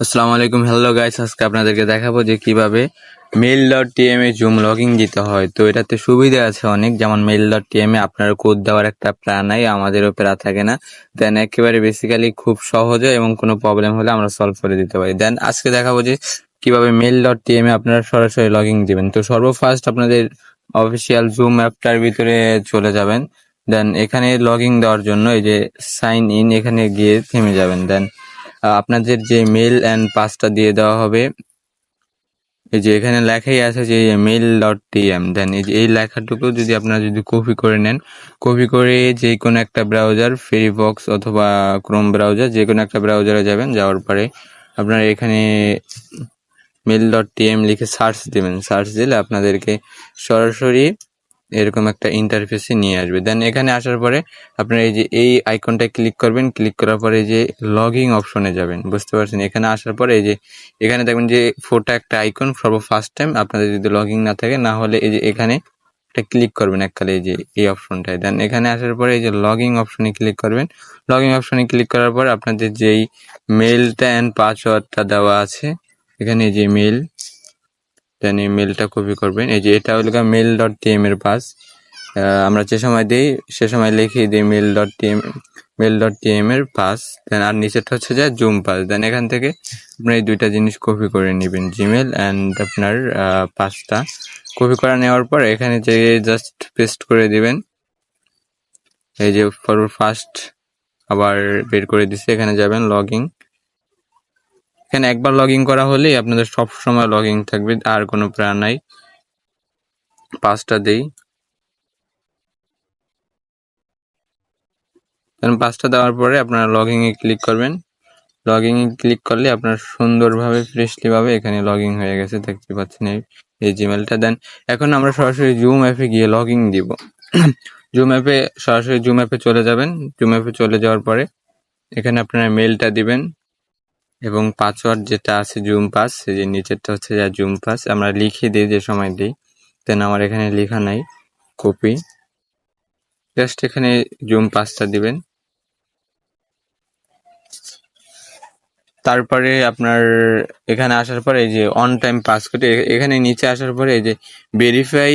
আসসালামু আলাইকুম। Hello guys আজকে আপনাদেরকে দেখাবো যে কীভাবে মেল ডট টিএম এ জুম লগিং দিতে হয়। তো এটাতে সুবিধা আছে অনেক, যেমন মেল ডট টিএম এ আপনার কোড দেওয়ার একটা প্ল্যান নাই, আমাদের উপরে থাকে না। দেন একেবারে বেসিক্যালি খুব সহজে এবং কোনো প্রবলেম হলে আমরা সলভ করে দিতে পারি। দেন আজকে দেখাবো যে কীভাবে মেল ডট টিএম এ আপনারা সরাসরি লগিং দিবেন। তো সর্বফার্স্ট আপনাদের অফিসিয়াল জুম অ্যাপটার ভিতরে চলে যাবেন। দেন এখানে লগিং দেওয়ার জন্য এই যে সাইন ইন এখানে গিয়ে থেমে যাবেন। দেন আপনাদের যে মেল অ্যান্ড পাসটা দিয়ে দেওয়া হবে, এই যে এখানে লেখাই আছে যে মেল ডট টিএম দেন এই যে এই লেখাটুকু যদি আপনারা যদি কপি করে নেন কপি করে যে কোনো একটা ব্রাউজার ফেরিবক্স অথবা ক্রোম ব্রাউজার যে কোনো একটা ব্রাউজারে যাবেন, যাওয়ার পরে আপনারা এখানে মেল ডট টিএম লিখে সার্চ দেবেন। সার্চ দিলে আপনাদেরকে সরাসরি এরকম একটা ইন্টারফেসে নিয়ে আসবে। দেন এখানে আসার পরে আপনারা এই যে, এই আইকনটা ক্লিক করবেন ক্লিক করার পরে যে লগিং অপশনে যাবেন, বুঝতে পারছেন? এখানে আসার পরে এই যে, এখানে দেখবেন যে ফোটা একটা আইকন সর্ব ফার্স্ট টাইম আপনাদের যদি লগিং না থাকে, না হলে এই যে এখানে একটা ক্লিক করবেন এককালে এই যে, এই অপশনটায় দেন এখানে আসার পরে এই যে লগিং অপশনে ক্লিক করবেন। লগিং অপশনে ক্লিক করার পর আপনাদের যেই মেলটা অ্যান্ড পাসওয়ার্ডটা দেওয়া আছে, এখানে যে মেল দেন এই মেলটা কপি করবেন। এই যে এটা হলো মেল ডট টিএম এর পাস আমরা যে সময় দিই, সে সময় লিখিয়ে দিই mail dot TM mail dot TM এর পাস দেন আর নিচেরটা হচ্ছে যে জুম পাস দেন এখান থেকে আপনি এই দুইটা জিনিস কপি করে নেবেন জিমেল অ্যান্ড আপনার পাসটা কপি করে নেওয়ার পর এখানে যে জাস্ট পেস্ট করে দিবেন। এই যে ফর ফার্স্ট আবার বের করে দিছে, এখানে যাবেন লগিং এখানে একবার লগইন করা হলেই আপনাদের সব সময় লগইন থাকবে, আর কোনো প্রাণ নাই। পাঁচটা দেই। কারণ পাঁচটা দেওয়ার পরে আপনারা লগইন এ ক্লিক করবেন। লগইন এ ক্লিক করলে আপনার সুন্দরভাবে ফ্রেশলি ভাবে এখানে লগইন হয়ে গেছে, দেখতে পাচ্ছেন এই জিমেলটা দেন, এখন আমরা সরাসরি জুম অ্যাপে গিয়ে লগইন দিব। জুম অ্যাপে সরাসরি জুম অ্যাপে চলে যাবেন। জুম অ্যাপে চলে যাওয়ার পরে এখানে আপনারা মেলটা দিবেন। এবং পাসওয়ার্ড যেটা আছে জুম পাস যে নিচেরটা হচ্ছে যা জুম পাস আমরা লিখে দিই যে সময় দিই। দেন আমার এখানে লেখা নাই কপি জাস্ট এখানে জুম পাসটা দিবেন। তারপরে আপনার এখানে আসার পরে এই যে অন টাইম পাস পাসকোড এখানে নিচে আসার পরে এই যে ভেরিফাই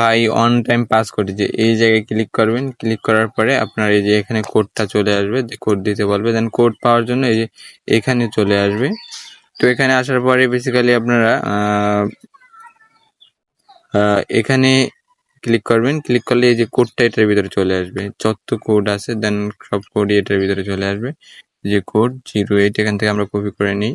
ভাই অন টাইম পাস পাসকোড যে এই জায়গায় ক্লিক করবেন ক্লিক করার পরে আপনার এই যে এখানে কোডটা চলে আসবে কোড দিতে বলবে দেন কোড পাওয়ার জন্য এই যে এখানে চলে আসবে। তো এখানে আসার পরে বেসিক্যালি আপনারা এখানে ক্লিক করবেন ক্লিক করলে এই যে কোডটা এটার ভিতরে চলে আসবে। যত কোড আছে দেন সব কোডই এটার ভিতরে চলে আসবে। যে কোড জিরো এইট এখান থেকে আমরা কপি করে নিই।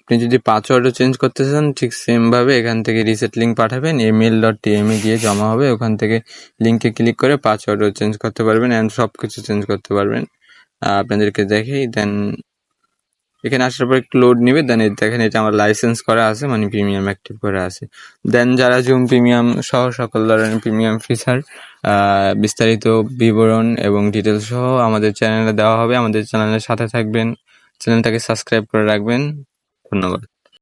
আপনি যদি পাসওয়ার্ডও চেঞ্জ করতে চান, ঠিক সেম ভাবে এখান থেকে রিসেট লিঙ্ক পাঠাবেন ইমেল ডট টিএম এ গিয়ে জমা হবে। ওখান থেকে লিঙ্কে ক্লিক করে পাসওয়ার্ডও চেঞ্জ করতে পারবেন অ্যান্ড সব কিছু চেঞ্জ করতে পারবেন। আপনাদেরকে দেখেই দেন এখানে আসার পর একটু লোড নিবে দেন দেখেন এটা আমার লাইসেন্স করা আছে মানে প্রিমিয়াম অ্যাক্টিভ করা আছে। দেন যারা জুম প্রিমিয়াম সহ সকল ধরনের প্রিমিয়াম ফিচার বিস্তারিত বিবরণ এবং ডিটেলস সহ আমাদের চ্যানেলে দেওয়া হবে। আমাদের চ্যানেলের সাথে থাকবেন। চ্যানেলটাকে সাবস্ক্রাইব করে রাখবেন। ধন্যবাদ।